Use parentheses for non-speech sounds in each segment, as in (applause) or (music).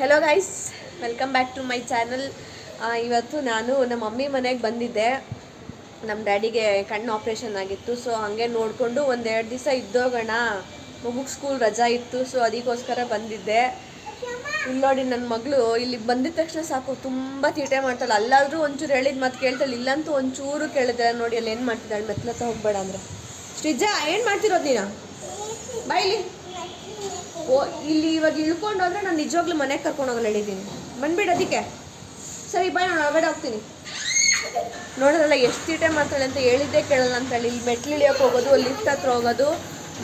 Hello guys welcome back to my channel ಇವತ್ತು ನಾನು ನಮ್ಮ ಮಮ್ಮಿ ಮನೆಗೆ ಬಂದಿದ್ದೆ. ನಮ್ಮ ಡ್ಯಾಡಿಗೆ ಕಣ್ಣು ಆಪ್ರೇಷನ್ ಆಗಿತ್ತು. ಸೊ ಹಾಗೆ ನೋಡಿಕೊಂಡು ಒಂದೆರಡು ದಿವಸ ಇದ್ದೋಗೋಣ. ಮಗುಗೆ ಸ್ಕೂಲ್ ರಜಾ ಇತ್ತು. ಸೊ ಅದಕ್ಕೋಸ್ಕರ ಬಂದಿದ್ದೆ. ಇಲ್ಲಿ ನೋಡಿ ನನ್ನ ಮಗಳು ಇಲ್ಲಿ ಬಂದಿದ ತಕ್ಷಣ ಸಾಕು. ತುಂಬ ತೀಟೆ ಮಾಡ್ತಾಳೆ. ಅಲ್ಲಾದರೂ ಒಂಚೂರು ಹೇಳಿದ ಮಾತು ಕೇಳ್ತಾಳೆ. ಇಲ್ಲಂತೂ ಒಂಚೂರು ಕೇಳಿದ್ರೆ ನೋಡಿ ಅಲ್ಲಿ ಏನು ಮಾಡ್ತಿದ್ದಾಳೆ. ಮೆತ್ಲತ್ತ ಹೋಗ್ಬೇಡ ಅಂದರೆ. ಶ್ರೀಜಾ, ಏನು ಮಾಡ್ತಿರೋದು ನೀನು? ಬಾಯ್ಲಿ ಓ, ಇಲ್ಲಿ ಇವಾಗ ಇಳ್ಕೊಂಡು ಹೋದ್ರೆ ನಾನು ನಿಜವಾಗ್ಲೂ ಮನೆಗೆ ಕರ್ಕೊಂಡು ಹೋಗಲ್ಲ ಹೇಳಿದ್ದೀನಿ. ಬಂದ್ಬಿಡು ಅದಕ್ಕೆ. ಸರಿ ಬಾಯ್ ನಾನು ಒಳಗಡೆ ಹೋಗ್ತೀನಿ ನೋಡಿದ್ರಲ್ಲ ಎಷ್ಟು ತೀಟೆ ಮಾಡ್ತಾಳೆ ಅಂತ ಹೇಳಿದ್ದೆ ಕೇಳಲ್ಲ ಅಂತ ಹೇಳಿ ಇಲ್ಲಿ ಮೆಟ್ಲು ಇಳಿಯೋಕೆ ಹೋಗೋದು ಲಿಫ್ಟ್ ಹತ್ರ ಹೋಗೋದು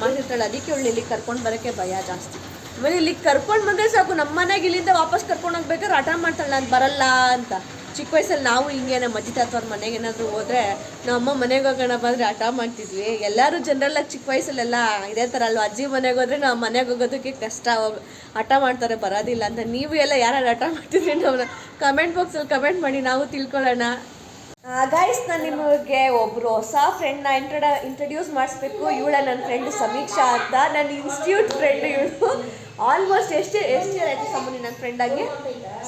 ಮಾಡಿರ್ತಾಳೆ ಅದಕ್ಕೆ ಅವಳು ಇಲ್ಲಿ ಕರ್ಕೊಂಡು ಬರೋಕ್ಕೆ ಭಯ ಜಾಸ್ತಿ. ಆಮೇಲೆ ಇಲ್ಲಿಗೆ ಕರ್ಕೊಂಡು ಬಂದರೆ ಸಾಕು ನಮ್ಮ ಮನೆಗೆ ಇಲ್ಲಿಂದ ವಾಪಸ್ ಕರ್ಕೊಂಡು ಹೋಗ್ಬೇಕಾದ್ರೆ ಹಠ ಮಾಡ್ತಾಳೆ, ನಾನು ಬರಲ್ಲ ಅಂತ. ಚಿಕ್ಕ ವಯಸ್ಸಲ್ಲಿ ನಾವು ಹಿಂಗೆ ನಮ್ಮ ಅಜ್ಜಿ ತಾತವ್ರ ಮನೆಗೆ ಏನಾದರೂ ಹೋದರೆ ನಮ್ಮ ಅಮ್ಮ ಮನೆಗೆ ಹೋಗೋಣ ಬಂದರೆ ಆಟ ಮಾಡ್ತಿದ್ವಿ. ಎಲ್ಲರೂ ಜನರಲ್ಲಾಗಿ ಚಿಕ್ಕ ವಯಸ್ಸಲ್ಲೆಲ್ಲ ಇದೇ ಥರ ಅಲ್ವಾ? ಅಜ್ಜಿ ಮನೆಗೆ ಹೋದ್ರೆ ನಾವು ಮನೆಗೆ ಹೋಗೋದಕ್ಕೆ ಕಷ್ಟ. ಆಟ ಮಾಡ್ತಾರೆ, ಬರೋದಿಲ್ಲ ಅಂತ. ನೀವು ಎಲ್ಲ ಯಾರು ಆಟ ಮಾಡ್ತಿದ್ರಿ ನಾವು ಕಮೆಂಟ್ ಬಾಕ್ಸಲ್ಲಿ ಕಮೆಂಟ್ ಮಾಡಿ, ನಾವು ತಿಳ್ಕೊಳ್ಳೋಣ. ಗೈಸ್ ನಾನು ನಿಮಗೆ ಒಬ್ಬರು ಹೊಸ ಫ್ರೆಂಡ್ನ ಇಂಟ್ರಡ ಇಂಟ್ರಡ್ಯೂಸ್ ಮಾಡಿಸ್ಬೇಕು. ಇವಳ ನನ್ನ ಫ್ರೆಂಡ್ ಸಮೀಕ್ಷಾ ಅಂತ. ನನ್ನ ಇನ್ಸ್ಟಿಟ್ಯೂಟ್ ಫ್ರೆಂಡ್ ಇವಳು. ಆಲ್ಮೋಸ್ಟ್ ಎಷ್ಟು ಎಷ್ಟು ಇಯರ್ ಆಯ್ತು ಸಮನಿ ನನ್ನ ಫ್ರೆಂಡಾಗಿ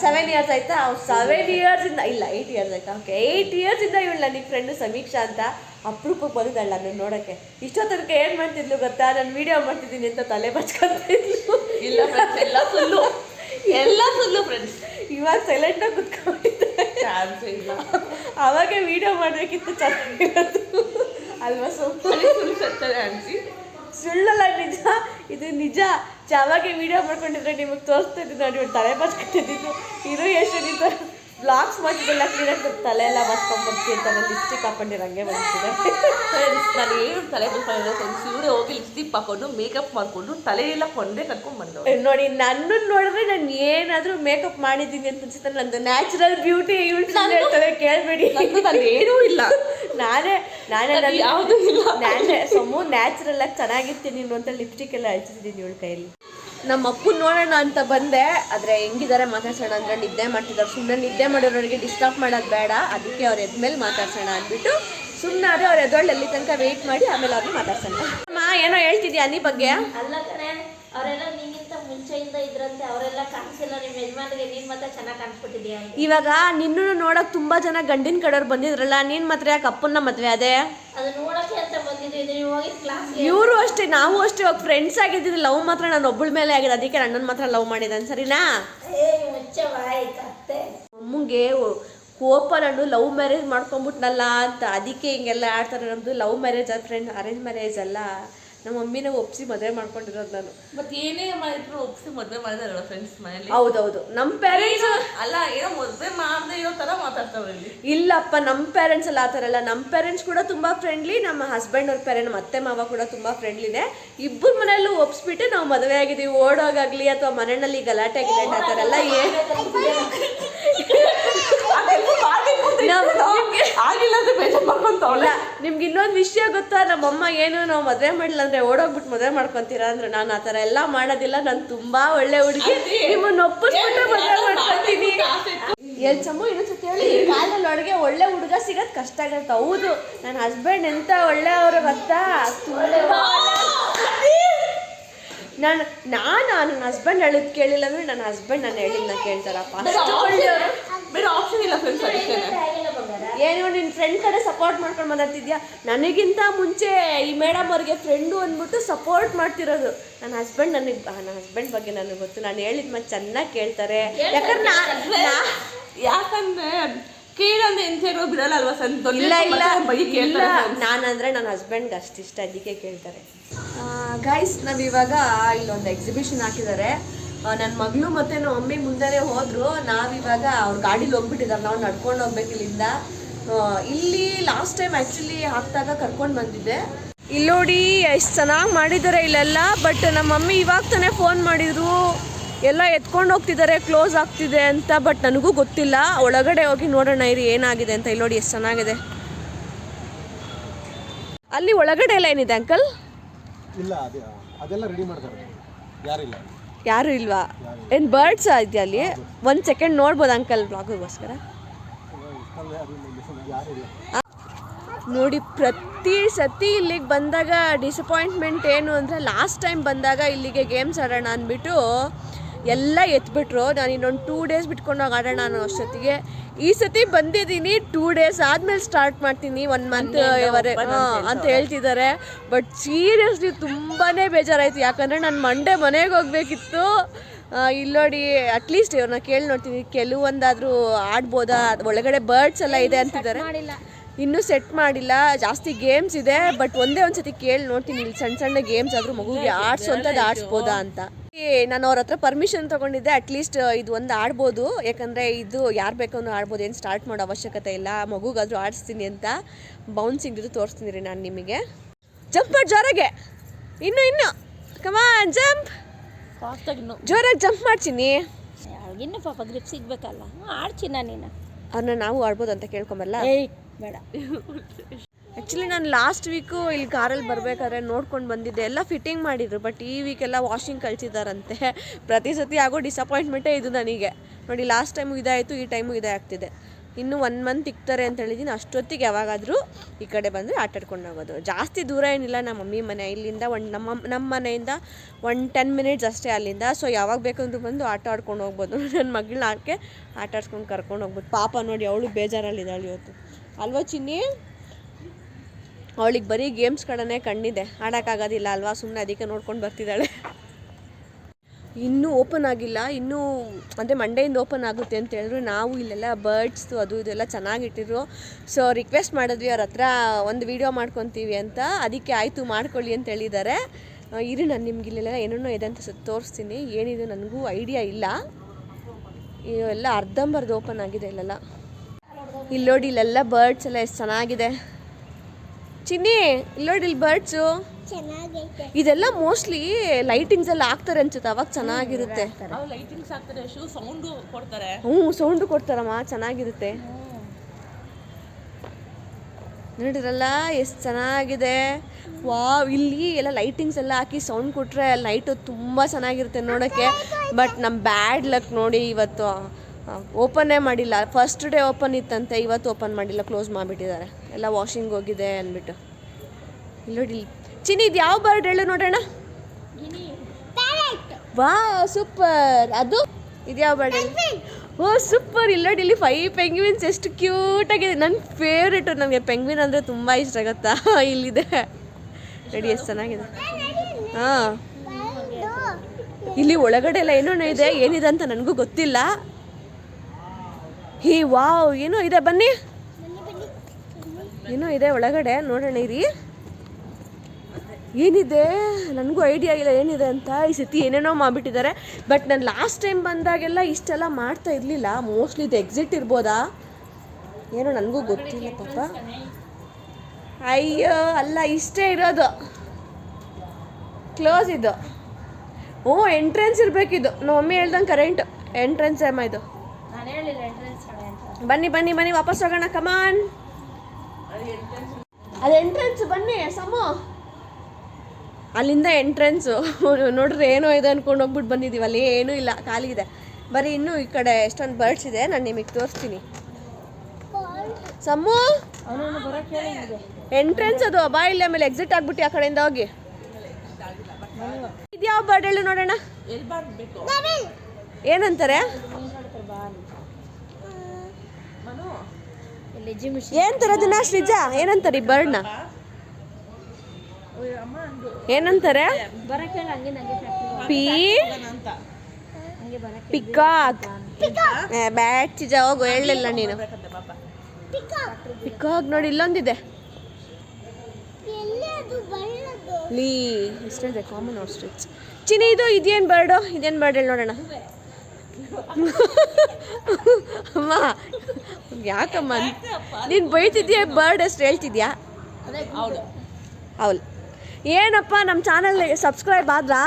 ಸೆವೆನ್ ಇಯರ್ಸ್ ಆಯ್ತಾ? ಸೆವೆನ್ ಇಯರ್ಸಿಂದ ಇಲ್ಲ ಏಯ್ಟ್ ಇಯರ್ಸ್ ಆಯ್ತಾ? ಓಕೆ ಏಯ್ಟ್ ಇಯರ್ಸಿಂದ ಇವಳು ನನಗೆ ಫ್ರೆಂಡು ಸಮೀಕ್ಷಾ ಅಂತ ಅಪ್ರೂಪಕ್ಕೆ ಬಂದಿದ್ದಾಳೆ ನಾನು ನೋಡೋಕ್ಕೆ. ಇಷ್ಟೋ ತನಕ ಏನು ಮಾಡ್ತಿದ್ಲು ಗೊತ್ತಾ? ನಾನು ವಿಡಿಯೋ ಮಾಡ್ತಿದ್ದೀನಿ ಅಂತ ತಲೆ ಬಚ್ಕೊತಿದ್ಲು. ಇಲ್ಲ ಎಲ್ಲ ಫುಲ್ಲು ಎಲ್ಲ ಫುಲ್ಲು ಫ್ರೆಂಡ್ಸ್ ಇವಾಗ ಸೈಲೆಂಟಾಗಿ ಕುತ್ಕೊಂಡಿದ್ದೆ. ಇಲ್ಲ. ಅವಾಗ ವಿಡಿಯೋ ಮಾಡಬೇಕಿತ್ತು ಚೆನ್ನಾಗಿರೋದು. ಅಲ್ವಾ ಸೊಪ್ಪು ಅನ್ಸಿ ಸುಳ್ಳಲ್ಲ ನಿಜ. ಇದು ನಿಜ. ಅವಾಗೆ ವಿಡಿಯೋ ಮಾಡ್ಕೊಂಡಿದ್ರೆ ನಿಮಗೆ ತೋರಿಸ್ತಾ ಇದ್ದೀನಿ ನೋಡಿ ತಲೆ ಬಚ್ಕೊಂಡಿದ್ದು ಇದು ಎಷ್ಟು ಬ್ಲಾಗ್ಸ್ ಮಾಡ್ತಿದ್ದೆಲ್ಲ ಕ್ಲೀನಾಗಿ ತಲೆ ಎಲ್ಲ ಬಚ್ಕೊಂಡ್ಬರ್ತಿ ಅಂತ ನಾನು ಲಿಪ್ಸ್ಟಿಕ್ ಹಾಕೊಂಡಿರಂಗೆ ಬಂದಿದೆ ಫ್ರೆಂಡ್ಸ್ ನಾನು ಏನು ತಲೆ ಫ್ರೆಂಡ್ಸ್ ಸೂರ್ಯ ಹೋಗಿ ಲಿಪ್ಸ್ಟಿಕ್ ಹಾಕೊಂಡು ಮೇಕಪ್ ಮಾಡ್ಕೊಂಡು ತಲೆ ಎಲ್ಲ ಕೊಂಡೆ ಕರ್ಕೊಂಡು ಬಂದವರು ನೋಡಿ ನನ್ನನ್ನು ನೋಡಿದ್ರೆ ನಾನು ಏನಾದರೂ ಮೇಕಪ್ ಮಾಡಿದ್ದೀನಿ ಅಂತ ಅನ್ಸುತ್ತೆ. ನಂದು ನ್ಯಾಚುರಲ್ ಬ್ಯೂಟಿ ಹೇಳ್ತಾರೆ ಕೇಳ್ಬೇಡಿ. ಏನೂ ಇಲ್ಲ. ನಾನೇ ನಾನೇ ಯಾವುದೂ ಇಲ್ಲ. ನಾನೇ ಸೊಮ್ಮು ನ್ಯಾಚುರಲ್ ಆಗಿ ಚೆನ್ನಾಗಿರ್ತೀನಿ ನೀನು ಅಂತ ಲಿಪ್ಸ್ಟಿಕ್ ಎಲ್ಲ ಹಚ್ಚಿದ್ದೀನಿ ಇವಳ ಕೈಯಲ್ಲಿ. ನಮ್ಮ ಅಪ್ಪನ ನೋಡೋಣ ಅಂತ ಬಂದೆ. ಆದರೆ ಹೆಂಗಿದ್ದಾರೆ ಮಾತಾಡ್ಸೋಣ ಅಂದ್ರೆ ನಿದ್ದೆ ಮಾಡ್ತಿದ್ದಾರೆ. ಸುಮ್ಮನೆ ನಿದ್ದೆ ಮಾಡಿರೋರಿಗೆ ಡಿಸ್ಟರ್ಬ್ ಮಾಡೋದು ಬೇಡ. ಅದಕ್ಕೆ ಅವ್ರ ಎದ್ಮೇಲೆ ಮಾತಾಡ್ಸೋಣ ಅಂದ್ಬಿಟ್ಟು ಸುಮ್ಮನೆ ಆದರೆ ಅವ್ರು ಎದ್ದೊಳ್ಳೆ ಅಲ್ಲಿ ತನಕ ವೆಯ್ಟ್ ಮಾಡಿ ಆಮೇಲೆ ಅವ್ರಿಗೆ ಮಾತಾಡ್ಸೋಣ. ಅಮ್ಮ, ಏನೋ ಹೇಳ್ತಿದ್ಯಾ ನೀ ಬಗ್ಗೆ? ಮುಂಚೆಯಿಂದ ಇದ್ರಂತೆ ಅವರೆಲ್ಲ ಕಾಣಿಸಿಲ್ಲ ನಿಮ್ಮ ಯಜಮಾನಿಗೆ ನೀನ್ ಮಾತ್ರ ಚೆನ್ನಾಗಿ ಕಾಣಿಸ್ಬಿಟ್ಟಿದ್ಯಾ ಇವಾಗ ನಿನ್ನನ್ನು ನೋಡಕ್ ತುಂಬಾ ಜನ ಗಂಡಿನ ಕಡೆಯವ್ರು ಬಂದಿದ್ರಲ್ಲ ನೀನ್ ಮಾತ್ರ ಯಾಕೆ ಅಪ್ಪನ ಮದ್ವೆ ಅದೇ ಅದು ನೋಡಕ್ಕೆ ಅಂತ ಬಂದಿದ್ದು ಇದು ನೀವು ಹೋಗಿ ಕ್ಲಾಸ್ಗೆ ಇವರು ಅಷ್ಟೇ ನಾವು ಅಷ್ಟೇ ಇವಾಗ ಫ್ರೆಂಡ್ಸ್ ಆಗಿದ್ದೀನಿ ಲವ್ ಮಾತ್ರ ನಾನು ಒಬ್ಬಳ ಮೇಲೆ ಆಗಿದೆ ಅದಕ್ಕೆ ನನ್ನನ್ನು ಮಾತ್ರ ಲವ್ ಮಾಡಿದ್ದಾನೆ ಸರಿನಾ? ಏ ಮುಚ್ಚ ಬಾಯಿ ಕತ್ತೆ ಅಮ್ಮಂಗೆ ಕೋಪ ನಾನು ಲವ್ ಮ್ಯಾರೇಜ್ ಮಾಡ್ಕೊಂಬಿಟ್ನಲ್ಲ ಅಂತ ಅದಕ್ಕೆ ಹಿಂಗೆಲ್ಲ ಆಡ್ತಾರೆ ನಮ್ಮದು love marriage friend arrange marriage ಅಲ್ಲ. ನಮ್ಮ ಮಮ್ಮಿನ ಒಪ್ಸಿ ಮದುವೆ ಮಾಡ್ಕೊಂಡಿರೋದು ನಾನು. ಮತ್ತೆ ಏನೇ ಮಾಡಿದ್ರು ಒಪ್ಸಿ ಮದುವೆ ಮಾಡಿದಾರಲ್ಲ ಫ್ರೆಂಡ್ಸ್ ಮನೇಲಿ ಹೌದೌದು. ನಮ್ಮ ಪೇರೆಂಟ್ಸ್ ಅಲ್ಲ ಏನೋ ಮದುವೆ ಮಾಡದೆ ಇರೋ ತರ ಮಾತಾಡ್ತಾವ್ರೆ ಇಲ್ಲಿ. ಇಲ್ಲಪ್ಪ ನಮ್ಮ ಪೇರೆಂಟ್ಸ್ ಎಲ್ಲ ಆ ಥರ ಎಲ್ಲ ನಮ್ಮ ಪೇರೆಂಟ್ಸ್ ಕೂಡ ತುಂಬಾ ಫ್ರೆಂಡ್ಲಿ ನಮ್ಮ ಹಸ್ಬೆಂಡ್ ಅವ್ರ ಪೇರೆಂಟ್ ಮತ್ತೆ ಮಾವ ಕೂಡ ತುಂಬ ಫ್ರೆಂಡ್ಲಿನೇ ಇಬ್ಬರ ಮನೆಯಲ್ಲೂ ಒಪ್ಸ್ಬಿಟ್ಟು ನಾವು ಮದುವೆ ಆಗಿದ್ದೀವಿ ಓಡೋಗಾಗ್ಲಿ ಅಥವಾ ಮನೆಯಲ್ಲಿ ಗಲಾಟೆ ಗಿಲಾಟೆ ಆ ಥರ ಎಲ್ಲ ಏನು ನಾವ್- ನಿಮ್ಗೆ- ಆಗಿಲ್ಲ ಅಂದ್ರೆ ಬೇಜಾರು ಮಾಡ್ಕೊಂತವಳೆ ಇಲ್ಲ ನಿಮ್ಗೆ ಇನ್ನೊಂದು ವಿಷಯ ಗೊತ್ತಾ? ನಮ್ಮಮ್ಮ ಏನು ನಾವು ಮದುವೆ ಮಾಡಿಲ್ಲ ಅಂದ್ರೆ ಓಡೋಗ್ಬಿಟ್ಟು ಮದುವೆ ಮಾಡ್ಕೊಂತೀರಾ ಅಂದ್ರೆ ನಾನು ಆ ಥರ ಎಲ್ಲ ಮಾಡೋದಿಲ್ಲ. ನಾನು ತುಂಬಾ ಒಳ್ಳೆ ಹುಡುಗಿ. ನಿಮ್ಮನ್ನ ಒಪ್ಪಿಸ್ಬಿಟ್ಟು ಮದುವೆ ಮಾಡ್ಕೊಂತೀನಿ. ಎಲ್ ಚಮ್ಮ ಇನ್ನೊಂದ್ಸತಿ ಹೇಳಿ. ಈ ಕಾಲದಲ್ಲಿ ಒಳಗೆ ಒಳ್ಳೆ ಹುಡುಗ ಸಿಗೋದು ಕಷ್ಟ ಆಗತ್ತೆ. ಹೌದು. ನನ್ನ ಹಸ್ಬೆಂಡ್ ಎಂತ ಒಳ್ಳೆಯವರು ಗೊತ್ತಾ? ತುಂಬಾ ನಾನು ನಾನು ನನ್ನ ಹಸ್ಬೆಂಡ್ ಹೇಳಿದ್ ಕೇಳಿಲ್ಲ ಅಂದ್ರೆ ನನ್ನ ಹಸ್ಬೆಂಡ್ ನಾನು ಹೇಳಿದ್ನ ಕೇಳ್ತಾರಪ್ಪ. ಅಷ್ಟು ಒಳ್ಳೆಯವರು. ಬೇರೆ ಆಪ್ಷನ್ ಇಲ್ಲ ಫ್ರೆಂಡ್ಸ್ ಅದಕ್ಕೆ ಏನು ನಿನ್ನ ಫ್ರೆಂಡ್ ಕಡೆ ಸಪೋರ್ಟ್ ಮಾಡ್ಕೊಂಡು ಮಾತಾಡ್ತಿದ್ಯಾ ನನಗಿಂತ ಮುಂಚೆ ಈ ಮೇಡಮ್ ಅವ್ರಿಗೆ ಫ್ರೆಂಡು ಅಂದ್ಬಿಟ್ಟು ಸಪೋರ್ಟ್ ಮಾಡ್ತಿರೋದು. ನನ್ನ ಹಸ್ಬೆಂಡ್ ನನಗೆ ನನ್ನ ಹಸ್ಬೆಂಡ್ ಬಗ್ಗೆ ನನಗೆ ಗೊತ್ತು. ನಾನು ಹೇಳಿದ ಮತ್ತೆ ಚೆನ್ನಾಗಿ ಕೇಳ್ತಾರೆ. ಯಾಕಂದ್ರೆ ಯಾಕಂದ್ರೆ ಕೇಳಂದ್ರೆ ಎಂತ ಬಿಡಲ್ಲ ಅಲ್ವಾ ಸಂತ? ಇಲ್ಲ ಇಲ್ಲ. ಇಲ್ಲ. ನಾನಂದ್ರೆ ನನ್ನ ಹಸ್ಬೆಂಡ್ಗೆ ಅಷ್ಟು ಇಷ್ಟ ಅದಕ್ಕೆ ಕೇಳ್ತಾರೆ. ಗೈಸ್ ನಾವಿವಾಗ ಇಲ್ಲೊಂದು ಎಕ್ಸಿಬಿಷನ್ ಹಾಕಿದ್ದಾರೆ ನನ್ನ ಮಗಳು ಮತ್ತೆ ನಮ್ಮ ಮಮ್ಮಿ ಮುಂದೆನೇ ಹೋದ್ರು. ನಾವಿವಾಗ ಅವ್ರ ಗಾಡೀಲಿ ಹೋಗ್ಬಿಟ್ಟಿದ್ದಾರೆ ನಾವು ನಡ್ಕೊಂಡು ಹೋಗ್ಬೇಕು ಇಲ್ಲಿಂದ. ಆ, ಇಲ್ಲಿ ಲಾಸ್ಟ್ ಟೈಮ್ ಆ್ಯಕ್ಚುಲಿ ಹಾಕ್ದಾಗ ಕರ್ಕೊಂಡು ಬಂದಿದ್ದೆ. ಇಲ್ಲಿ ನೋಡಿ ಎಷ್ಟು ಚೆನ್ನಾಗಿ ಮಾಡಿದ್ದಾರೆ ಇಲ್ಲೆಲ್ಲ ಬಟ್ ನಮ್ಮ ಮಮ್ಮಿ ಇವಾಗ ತಾನೇ ಫೋನ್ ಮಾಡಿದ್ರು. ಎಲ್ಲ ಎತ್ಕೊಂಡು ಹೋಗ್ತಿದ್ದಾರೆ ಕ್ಲೋಸ್ ಆಗ್ತಿದೆ ಅಂತ ಬಟ್ ನನಗೂ ಗೊತ್ತಿಲ್ಲ. ಒಳಗಡೆ ಹೋಗಿ ನೋಡೋಣ ಇರಿ ಏನಾಗಿದೆ ಅಂತ. ಇಲ್ಲಿ ನೋಡಿ ಎಷ್ಟು ಚೆನ್ನಾಗಿದೆ. ಅಲ್ಲಿ ಒಳಗಡೆ ಎಲ್ಲ ಏನಿದೆ ಅಂಕಲ್ ಇಲ್ಲ ಅದೆಲ್ಲ ರೆಡಿ ಮಾಡ್ತಾರೆ. ಯಾರಿಲ್ಲ ಯಾರು ಇಲ್ವಾ? ಏನು ಬರ್ಡ್ಸ್ ಇದೆಯಾ ಅಲ್ಲಿ? ಒಂದು ಸೆಕೆಂಡ್ ನೋಡ್ಬೋದು ಅಂಕಲ್ ಬ್ಲಾಗಿಗೋಸ್ಕರ ನೋಡಿ ಪ್ರತಿ ಸತಿ ಇಲ್ಲಿಗೆ ಬಂದಾಗ ಡಿಸಪಾಯಿಂಟ್ಮೆಂಟ್ ಏನು ಅಂದರೆ ಲಾಸ್ಟ್ ಟೈಮ್ ಬಂದಾಗ ಇಲ್ಲಿಗೆ ಗೇಮ್ಸ್ ಆಡೋಣ ಅಂದ್ಬಿಟ್ಟು ಎಲ್ಲ ಎತ್ಬಿಟ್ರು. ನಾನು ಇನ್ನೊಂದು ಟೂ ಡೇಸ್ ಬಿಟ್ಕೊಂಡು ಹೋಗಿ ಆಡೋಣ ಅನ್ನೋ ಅಷ್ಟೊತ್ತಿಗೆ. ಈ ಸತಿ ಬಂದಿದ್ದೀನಿ ಟೂ ಡೇಸ್ ಆದಮೇಲೆ ಸ್ಟಾರ್ಟ್ ಮಾಡ್ತೀನಿ ಒನ್ ಮಂತ್ ಅಂತ ಹೇಳ್ತಿದ್ದಾರೆ. ಬಟ್ ಸೀರಿಯಸ್ಲಿ ತುಂಬಾ ಬೇಜಾರಾಯಿತು. ಯಾಕಂದರೆ ನಾನು ಮಂಡೇ ಮನೆಗೆ ಹೋಗ್ಬೇಕಿತ್ತು. ಇಲ್ಲಿ ನೋಡಿ ಅಟ್ಲೀಸ್ಟ್ ಇವ್ರನ್ನ ಕೇಳಿ ನೋಡ್ತೀನಿ. ಕೆಲವೊಂದಾದರೂ ಆಡ್ಬೋದಾ? ಒಳಗಡೆ ಬರ್ಡ್ಸ್ ಎಲ್ಲ ಇದೆ ಅಂತಿದ್ದಾರೆ. ಇನ್ನೂ ಸೆಟ್ ಮಾಡಿಲ್ಲ. ಜಾಸ್ತಿ ಗೇಮ್ಸ್ ಇದೆ ಬಟ್ ಒಂದೇ ಒಂದ್ಸತಿ ಕೇಳಿ ನೋಡ್ತೀನಿ. ಇಲ್ಲಿ ಸಣ್ಣ ಸಣ್ಣ ಗೇಮ್ಸ್ ಆದರೂ ಮಗುಗೆ ಆಡ್ಸೋಂಥದ್ದು ಆಡಿಸ್ಬೋದಾ ಅಂತ. ನಾನು ಅವ್ರ ಹತ್ರ ಪರ್ಮಿಷನ್ ತೊಗೊಂಡಿದ್ದೆ. ಅಟ್ಲೀಸ್ಟ್ ಇದು ಒಂದು ಆಡ್ಬೋದು. ಯಾಕಂದರೆ ಇದು ಯಾರು ಬೇಕಾದ್ರೂ ಆಡ್ಬೋದು. ಏನು ಸ್ಟಾರ್ಟ್ ಮಾಡೋ ಅವಶ್ಯಕತೆ ಇಲ್ಲ. ಮಗುಗಾದರೂ ಆಡಿಸ್ತೀನಿ ಅಂತ ಬೌನ್ಸಿಂಗ್ ಇದು ತೋರಿಸ್ತೀನಿ ರೀ ನಾನು ನಿಮಗೆ. ಜಂಪ್ ಮಾಡಿ ಜೋರಾಗೆ. ಇನ್ನು ಇನ್ನು. ಕಮಾನ್ ಜಂಪ್ ಫಾಸ್ಟಾಗಿ ಇನ್ನು ಜೋರಾಗಿ ಜಂಪ್ ಮಾಡ್ತೀನಿ. ಅವ್ಳಿಗಿನ್ನು ಪಾಪ ಗ್ರಿಪ್ ಸಿಗ್ಬೇಕಲ್ಲ. ಆಡ್ತೀನ ನೀನು ಅವ್ರನ್ನ ನಾವು ಆಡ್ಬೋದು ಅಂತ ಕೇಳ್ಕೊಂಬಲ್ಲ ಏಯ್ ಬೇಡ. ಆ್ಯಕ್ಚುಲಿ ನಾನು ಲಾಸ್ಟ್ ವೀಕು ಇಲ್ಲಿ ಕಾರಲ್ಲಿ ಬರಬೇಕಾದ್ರೆ ನೋಡ್ಕೊಂಡು ಬಂದಿದ್ದೆ. ಎಲ್ಲ ಫಿಟ್ಟಿಂಗ್ ಮಾಡಿದ್ರು ಬಟ್ ಈ ವೀಕೆಲ್ಲ ವಾಷಿಂಗ್ ಕಳಿಸಿದಾರಂತೆ ಪ್ರತಿ ಸತಿ ಆಗೋ ಡಿಸಪಾಯಿಂಟ್ಮೆಂಟೇ ಇದು ನನಗೆ. ನೋಡಿ ಲಾಸ್ಟ್ ಟೈಮು ಇದಾಯಿತು ಈ ಟೈಮು ಇದೇ ಆಗ್ತಿದೆ ಇನ್ನು ಒನ್ ಮಂತ್ ಇಕ್ತಾರೆ ಅಂತ ಹೇಳಿದ್ದೀನಿ ಅಷ್ಟೊತ್ತಿಗೆ ಯಾವಾಗಾದರೂ ಈ ಕಡೆ ಬಂದರೆ ಆಟಾಡ್ಕೊಂಡು ಹೋಗೋದು. ಜಾಸ್ತಿ ದೂರ ಏನಿಲ್ಲ ನಮ್ಮ ಮಮ್ಮಿ ಮನೆ. ಇಲ್ಲಿಂದ ಒನ್ ನಮ್ಮ ನಮ್ಮ ಮನೆಯಿಂದ ಒನ್ ಟೆನ್ ಮಿನಿಟ್ಸ್ ಅಷ್ಟೇ ಅಲ್ಲಿಂದ. ಸೊ ಯಾವಾಗ ಬೇಕಂದ್ರೂ ಬಂದು ಆಟ ಆಡ್ಕೊಂಡು ಹೋಗ್ಬೋದು. (laughs) ನನ್ನ ಮಗಳನ್ನ ಆಕೆ ಆಟ ಆಡ್ಸ್ಕೊಂಡು ಕರ್ಕೊಂಡು ಹೋಗ್ಬೋದು. ಪಾಪ ನೋಡಿ ಅವಳು ಬೇಜಾರಲ್ಲಿದ್ದಾಳೆ ಇವತ್ತು. ಅಲ್ವಾ ಚಿನ್ನಿ? ಅವಳಿಗೆ ಬರೀ ಗೇಮ್ಸ್ ಕಡೆನೇ ಕಣ್ಣಿದೆ. ಆಡೋಕ್ಕಾಗೋದಿಲ್ಲ ಅಲ್ವಾ? ಸುಮ್ಮನೆ ಅದಕ್ಕೆ ನೋಡ್ಕೊಂಡು ಬರ್ತಿದ್ದಾಳೆ. ಇನ್ನೂ ಓಪನ್ ಆಗಿಲ್ಲ, ಇನ್ನೂ ಅಂದರೆ ಮಂಡೆಯಿಂದ ಓಪನ್ ಆಗುತ್ತೆ ಅಂತ ಹೇಳಿದ್ರು. ನಾವು ಇಲ್ಲೆಲ್ಲ ಬರ್ಡ್ಸ್ದು ಅದು ಇದೆಲ್ಲ ಚೆನ್ನಾಗಿಟ್ಟಿದ್ರು. ಸೊ ರಿಕ್ವೆಸ್ಟ್ ಮಾಡಿದ್ವಿ, ಅವ್ರ ಹತ್ರ ಒಂದು ವಿಡಿಯೋ ಮಾಡ್ಕೊತೀವಿ ಅಂತ. ಅದಕ್ಕೆ ಆಯಿತು, ಮಾಡ್ಕೊಳ್ಳಿ ಅಂತ ಹೇಳಿದ್ದಾರೆ. ಇರಿ ನಾನು ನಿಮ್ಗೆ ಇಲ್ಲೆಲ್ಲ ಏನೇನೋ ಇದೆ ಅಂತ ತೋರಿಸ್ತೀನಿ. ಏನಿದೆ ನನಗೂ ಐಡಿಯಾ ಇಲ್ಲ. ಇವೆಲ್ಲ ಅರ್ಧಂಬರ್ಧ ಓಪನ್ ಆಗಿದೆ ಇಲ್ಲೆಲ್ಲ. ಇಲ್ಲಿ ನೋಡಿ, ಇಲ್ಲೆಲ್ಲ ಬರ್ಡ್ಸ್ ಎಲ್ಲ ಎಷ್ಟು ಚೆನ್ನಾಗಿದೆ. ಚಿನ್ನಿ ಇಲ್ಲಿ ಇಲ್ಲಿ ಬರ್ಡ್ಸು ಇದೆಲ್ಲ ಮೋಸ್ಟ್ಲಿ ಲೈಟಿಂಗ್ಸ್ ಎಲ್ಲ ಹಾಕ್ತಾರೆ ಅನ್ಸುತ್ತೆ ಅವಾಗ ಚೆನ್ನಾಗಿರುತ್ತೆ. ಲೈಟಿಂಗ್ಸ್ ಹಾಕ್ತಾರೆ ಶೂ ಸೌಂಡು ಕೊಡ್ತಾರೆ. ಹ್ಞೂ ಸೌಂಡು ಕೊಡ್ತಾರಮ್ಮ ಚೆನ್ನಾಗಿರುತ್ತೆ. ನೋಡಿರಲ್ಲ ಎಷ್ಟು ಚೆನ್ನಾಗಿದೆ. ವಾವ್ ಇಲ್ಲಿ ಎಲ್ಲ ಲೈಟಿಂಗ್ಸ್ ಎಲ್ಲ ಹಾಕಿ ಸೌಂಡ್ ಕೊಟ್ಟರೆ ಲೈಟು ತುಂಬ ಚೆನ್ನಾಗಿರುತ್ತೆ ನೋಡೋಕ್ಕೆ. ಬಟ್ ನಮ್ಮ ಬ್ಯಾಡ್ ಲಕ್ ನೋಡಿ ಇವತ್ತು ಓಪನ್ನೇ ಮಾಡಿಲ್ಲ. ಫಸ್ಟ್ ಡೇ ಓಪನ್ ಇತ್ತಂತೆ ಇವತ್ತು ಓಪನ್ ಮಾಡಿಲ್ಲ ಕ್ಲೋಸ್ ಮಾಡಿಬಿಟ್ಟಿದ್ದಾರೆ. ಎಲ್ಲ ವಾಷಿಂಗ್ ಹೋಗಿದೆ ಅಂದ್ಬಿಟ್ಟು. ಇಲ್ಲಿ ಚಿನ್ನಿ, ಇದು ಯಾವ ಬರ್ಡ್ ಹೇಳು ನೋಡೋಣ? ವಾ ಸೂಪರ್. ಅದು? ಇದು ಯಾವ ಬರ್ಡ್ ಓ, ಸೂಪರ್. ಇಲ್ಲ ನೋಡಿ ಇಲ್ಲಿ ಫೈವ್ ಪೆಂಗ್ವಿನ್ಸ್ ಎಷ್ಟು ಕ್ಯೂಟ್ ಆಗಿದೆ. ನನ್ನ ಫೇವ್ರೇಟು ನನಗೆ ಪೆಂಗ್ವಿನ್ ಅಂದರೆ ತುಂಬ ಇಷ್ಟ ಆಗುತ್ತಾ ಇಲ್ಲಿದೆ. ರೆಡಿ ಎಷ್ಟು ಚೆನ್ನಾಗಿದೆ? ಹಾಂ. ಇಲ್ಲಿ ಒಳಗಡೆ ಎಲ್ಲ ಏನೋ ಇದೆ, ಏನಿದೆ ಅಂತ ನನಗೂ ಗೊತ್ತಿಲ್ಲ. Hey, wow. ಏನೋ ಇದೆ, ಬನ್ನಿ. ಏನೋ ಇದೆ ಒಳಗಡೆ, ನೋಡೋಣ ಇರಿ. ಏನಿದೆ? ನನಗೂ ಐಡಿಯಾ ಇಲ್ಲ ಏನಿದೆ ಅಂತ. ಈ ಸತಿ ಏನೇನೋ ಮಾಡಿಬಿಟ್ಟಿದ್ದಾರೆ. ಬಟ್ ನಾನು ಲಾಸ್ಟ್ ಟೈಮ್ ಬಂದಾಗೆಲ್ಲ ಇಷ್ಟೆಲ್ಲ ಮಾಡ್ತಾ ಇರಲಿಲ್ಲ. ಮೋಸ್ಟ್ಲಿ ಇದು ಎಕ್ಸಿಟ್ ಇರ್ಬೋದಾ? ಏನೋ ನನಗೂ ಗೊತ್ತಿಲ್ಲ ಪಾಪ. ಅಯ್ಯೋ ಅಲ್ಲ ಇಷ್ಟೇ ಇರೋದು. ಕ್ಲೋಸ್ ಇದು. ಓ ಎಂಟ್ರೆನ್ಸ್ ಇರಬೇಕಿದು ನಮ್ಮ ಮಮ್ಮಿ ಹೇಳ್ದಂಗೆ ಕರೆಂಟ್ ಎಂಟ್ರೆನ್ಸ್ ಏಮ ಇದು. ಬನ್ನಿ ಬನ್ನಿ ಬನ್ನಿ ವಾಪಸ್ ಹೋಗೋಣ. ಕಮಾನ್ ಅದು ಎಂಟ್ರೆನ್ಸ್ ಬನ್ನಿ ಸಮು. ಅಲ್ಲಿಂದ ಎಂಟ್ರೆನ್ಸು (laughs) ನೋಡ್ರಿ ಏನೋ ಇದೆ ಅಂದ್ಕೊಂಡು ಹೋಗ್ಬಿಟ್ಟು ಬಂದಿದ್ದೀವಿ ಅಲ್ಲಿ ಏನೂ ಇಲ್ಲ. ಖಾಲಿ ಇದೆ. ಬರೀ ಇನ್ನೂ ಈ ಕಡೆ ಎಷ್ಟೊಂದು ಬರ್ಡ್ಸ್ ಇದೆ. ನಾನು ನಿಮಗೆ ತೋರಿಸ್ತೀನಿ. ಸಮ್ಮು? ಎಂಟ್ರೆನ್ಸ್ ಅದು. ಬಾ ಇಲ್ಲ ಆಮೇಲೆ ಎಕ್ಸಿಟ್ ಆಗ್ಬಿಟ್ಟು ಆ ಕಡೆಯಿಂದ ಹೋಗಿ. ಇದ್ಯಾವ ಬರ್ಡ್ ಹೇಳು ನೋಡೋಣ? ಏನಂತಾರೆ? ಏನ್ ಇಲ್ಲಿ ಶ್ರೀಜಾ ಏನಂತಾರೆ ಈ ಬರ್ಡ್ನ ಏನಂತಾರೆ? ಪಿ ಅಂತ ಹಂಗೆ ಬರೋಕ್ಕೆ ಪಿಕಾಕ್. ಬ್ಯಾಟ್ ಚಿಜ ಹೋಗು ಹೇಳಲಿಲ್ಲ ನೀನು. ಪಿಕಾಕ್ ನೋಡಿ ಇಲ್ಲೊಂದಿದೆ. ಲೀ ಎಷ್ಟಿದೆ ಕಾಮನ್ ಆಸ್ಟ್ರಿಚ್ ಚಿನಿ ಇದು ಇದೇನು ಬರ್ಡು ಇದೇನು ಬರ್ಡ್ ಹೇಳಿ ನೋಡೋಣ. ಅಮ್ಮ ಯಾಕಮ್ಮ? ನೀನು ಬೈತಿದ್ಯಾ ಬರ್ಡ್ ಅಷ್ಟು ಹೇಳ್ತಿದ್ಯಾ? ಹೌದು. ಅವಳು ಏನಪ್ಪ ನಮ್ಮ ಚಾನಲ್ ಸಬ್ಸ್ಕ್ರೈಬ್ ಆದ್ರಾ?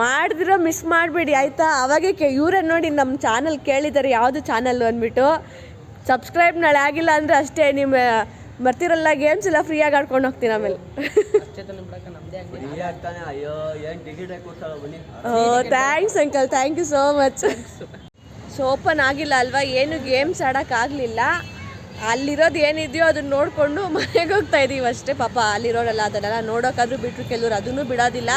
ಮಾಡಿದಿರೋ ಮಿಸ್ ಮಾಡಬೇಡಿ, ಆಯಿತಾ? ಅವಾಗೆ ಕೇ, ಇವರೇ ನೋಡಿ ನಮ್ಮ ಚಾನಲ್ ಕೇಳಿದ್ದಾರೆ ಯಾವುದು ಚಾನಲ್ ಅಂದ್ಬಿಟ್ಟು. ಸಬ್ಸ್ಕ್ರೈಬ್ ನಾಳೆ ಆಗಿಲ್ಲ ಅಂದರೆ ಅಷ್ಟೇ ನಿಮ್ಮ ಬರ್ತಿರಲ್ಲ ಗೇಮ್ಸ್ ಎಲ್ಲ ಫ್ರೀಯಾಗಿ ಆಡ್ಕೊಂಡು ಹೋಗ್ತೀನಿ ಆಮೇಲೆ. ಓ thanks uncle thank you so much so open ಆಗಿಲ್ಲ ಅಲ್ವಾ, ಏನು ಗೇಮ್ಸ್ ಆಡೋಕ್ಕಾಗಲಿಲ್ಲ ಅಲ್ಲಿರೋದು ಏನಿದೆಯೋ ಅದನ್ನ ನೋಡಿಕೊಂಡು ಮನೆಗೆ ಹೋಗ್ತಾ ಇದ್ದೀವಿ ಅಷ್ಟೇ, ಪಾಪ ಅಲ್ಲಿರೋರೆಲ್ಲ ಅದನ್ನೆಲ್ಲ ನೋಡೋಕ್ಕಾದ್ರೂ ಬಿಟ್ಟರು ಕೆಲವ್ರು ಅದನ್ನು ಬಿಡೋದಿಲ್ಲ.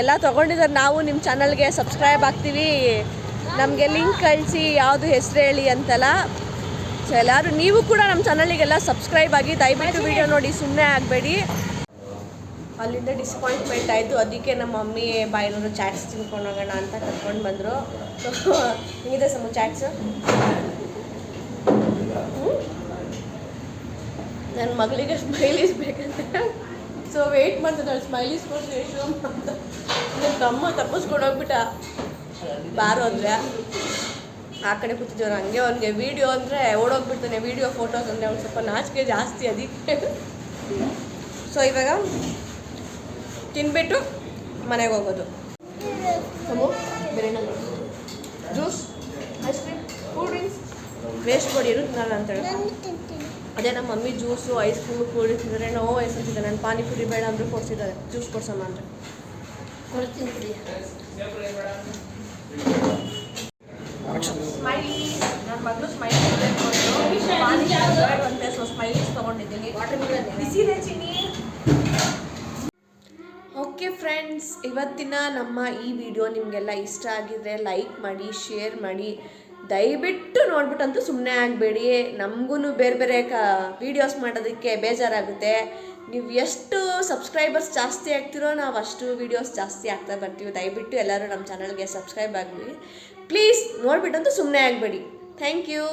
ಎಲ್ಲ ತೊಗೊಂಡಿದ್ದಾರೆ. ನಾವು ನಿಮ್ಮ ಚಾನಲ್ಗೆ ಸಬ್ಸ್ಕ್ರೈಬ್ ಆಗ್ತೀವಿ. ನಮಗೆ ಲಿಂಕ್ ಕಳಿಸಿ, ಯಾವುದು ಹೆಸರು ಹೇಳಿ ಅಂತೆಲ್ಲ. ಸೊ ಎಲ್ಲರೂ ನೀವು ಕೂಡ ನಮ್ಮ ಚಾನಲಿಗೆಲ್ಲ ಸಬ್ಸ್ಕ್ರೈಬ್ ಆಗಿ, ದಯವಿಟ್ಟು ವಿಡಿಯೋ ನೋಡಿ ಸುಮ್ಮನೆ ಆಗಬೇಡಿ. ಅಲ್ಲಿಂದ ಡಿಸಪಾಯಿಂಟ್ಮೆಂಟ್ ಆಯಿತು. ಅದಕ್ಕೆ ನಮ್ಮ ಮಮ್ಮಿ ಬಾಯಿನವರು ಚಾಟ್ಸ್ ತಿನ್ಕೊಂಡು ಹೋಗೋಣ ಅಂತ ಕರ್ಕೊಂಡು ಬಂದರು. ಸೊ (laughs) ಹಿಂಗಿದೆ ಸಮ ಚಾಟ್ಸ್ ನನ್ನ ಮಗಳಿಗೆ ಸ್ಮೈಲೀಸ್ ಬೇಕಂತ. ಸೊ ವೆಯ್ಟ್ ಮಾಡ್ತಿದ್ದಾಳೆ. ಸ್ಮೈಲೀಸ್ ಕೊಡ್ತೀನಿ ಎಷ್ಟು ಅಂತ. ನನ್ನ ತಮ್ಮ ತಪ್ಪಿಸ್ಕೊಂಡು ಹೋಗ್ಬಿಟ್ಟ. ಬಾರು ಅಂದರೆ. ಆ ಕಡೆ ಕೂತಿದ್ದವ್ರು ಹಂಗೆ, ಅವ್ನಿಗೆ ವೀಡಿಯೋ ಅಂದರೆ ಓಡೋಗ್ಬಿಡ್ತಾನೆ. ವೀಡಿಯೋ ಫೋಟೋಸ್ ಅಂದರೆ ಅವ್ನು ಸ್ವಲ್ಪ ನಾಚಿಕೆ ಜಾಸ್ತಿ ಅದಕ್ಕೆ. ಸೊ ಇವಾಗ ತಿನ್ಬಿಟ್ಟು ಮನೆಗೆ ಹೋಗೋದು. Juice ice cream cool drinks waste ಮಾಡಿ ಇರುತ್ತೆ ನಾನು ಅಂತೇಳಿ ಅದೇ ನಮ್ಮ mummy juice ice cream cool drinks no ice ನಾನು ಪಾನಿಪುರಿ ಬೇಡ ಅಂದರೆ ಕೊಡ್ಸಿದ್ದಾರೆ. ಜ್ಯೂಸ್ ಕೊಡ್ಸೋಣ ಅಂದರೆ ಕೊಡ್ತೀನಿ ಬಿಡಿ. ಸ್ಮೈಲಿ ನನ್ನ ಮಗಳು ಸ್ಮೈಲಿ ಅಂತೆ ಸೊ ಸ್ಮೈಲೀಸ್ ತೊಗೊಂಡಿದ್ದೀನಿ. ಬಿಸಿದೆ ಚಿನ್ನಿ. ಓಕೆ ಫ್ರೆಂಡ್ಸ್ ಇವತ್ತಿನ ನಮ್ಮ ಈ ವಿಡಿಯೋ ನಿಮಗೆಲ್ಲ ಇಷ್ಟ ಆಗಿದ್ರೆ ಲೈಕ್ ಮಾಡಿ ಶೇರ್ ಮಾಡಿ. ದಯವಿಟ್ಟು ನೋಡ್ಬಿಟ್ಟಂತೂ ಸುಮ್ಮನೆ ಆಗಬೇಡಿ. ನಮಗೂ ಬೇರೆ ಬೇರೆ ಕ ವೀಡಿಯೋಸ್ ಮಾಡೋದಕ್ಕೆ ಬೇಜಾರಾಗುತ್ತೆ. ನೀವು ಎಷ್ಟು ಸಬ್ಸ್ಕ್ರೈಬರ್ಸ್ ಜಾಸ್ತಿ ಆಗ್ತಿರೋ ನಾವು ಅಷ್ಟು ವೀಡಿಯೋಸ್ ಜಾಸ್ತಿ ಆಗ್ತಾ ಬರ್ತೀವಿ. ದಯವಿಟ್ಟು ಎಲ್ಲರೂ ನಮ್ಮ ಚಾನಲ್ಗೆ ಸಬ್ಸ್ಕ್ರೈಬ್ ಆಗಲಿ ಪ್ಲೀಸ್ ನೋಡ್ಬಿಟ್ಟಂತೂ ಸುಮ್ಮನೆ ಆಗಬೇಡಿ. Thank you